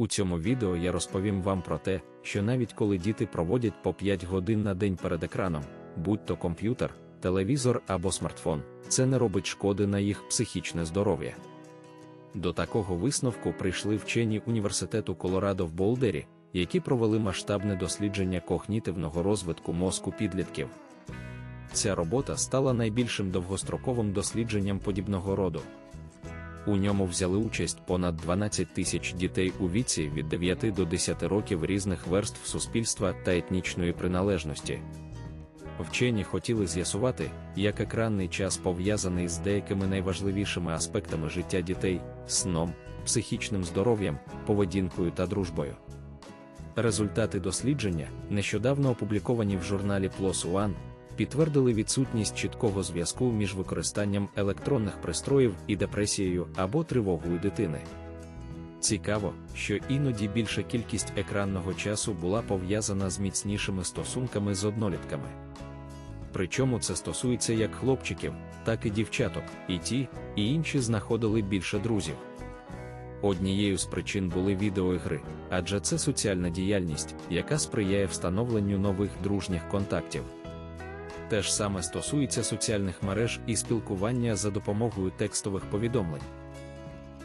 У цьому відео я розповім вам про те, що навіть коли діти проводять по 5 годин на день перед екраном, будь то комп'ютер, телевізор або смартфон, це не робить шкоди на їх психічне здоров'я. До такого висновку прийшли вчені університету Колорадо в Болдері, які провели масштабне дослідження когнітивного розвитку мозку підлітків. Ця робота стала найбільшим довгостроковим дослідженням подібного роду. У ньому взяли участь понад 12 тисяч дітей у віці від 9 до 10 років різних верств суспільства та етнічної приналежності. Вчені хотіли з'ясувати, як екранний час пов'язаний з деякими найважливішими аспектами життя дітей, сном, психічним здоров'ям, поведінкою та дружбою. Результати дослідження, нещодавно опубліковані в журналі PLOS ONE, підтвердили відсутність чіткого зв'язку між використанням електронних пристроїв і депресією або тривогою дитини. Цікаво, що іноді більша кількість екранного часу була пов'язана з міцнішими стосунками з однолітками. Причому це стосується як хлопчиків, так і дівчаток, і ті, і інші знаходили більше друзів. Однією з причин були відеоігри, адже це соціальна діяльність, яка сприяє встановленню нових дружніх контактів. Те ж саме стосується соціальних мереж і спілкування за допомогою текстових повідомлень.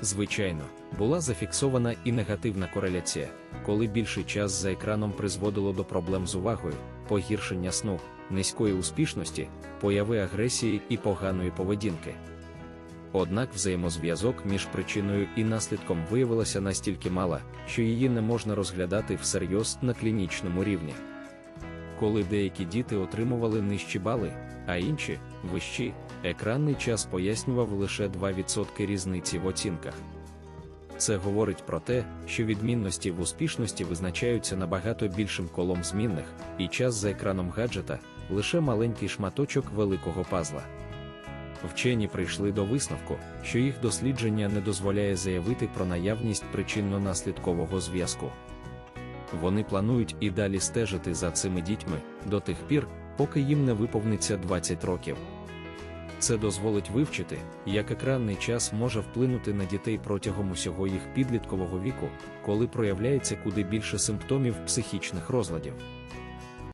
Звичайно, була зафіксована і негативна кореляція, коли більший час за екраном призводило до проблем з увагою, погіршення сну, низької успішності, появи агресії і поганої поведінки. Однак взаємозв'язок між причиною і наслідком виявилася настільки мала, що її не можна розглядати всерйоз на клінічному рівні. Коли деякі діти отримували нижчі бали, а інші вищі, екранний час пояснював лише 2% різниці в оцінках. Це говорить про те, що відмінності в успішності визначаються набагато більшим колом змінних, і час за екраном гаджета лише маленький шматочок великого пазла. Вчені прийшли до висновку, що їх дослідження не дозволяє заявити про наявність причинно-наслідкового зв'язку. Вони планують і далі стежити за цими дітьми до тих пір, поки їм не виповниться 20 років. Це дозволить вивчити, як екранний час може вплинути на дітей протягом усього їх підліткового віку, коли проявляється куди більше симптомів психічних розладів.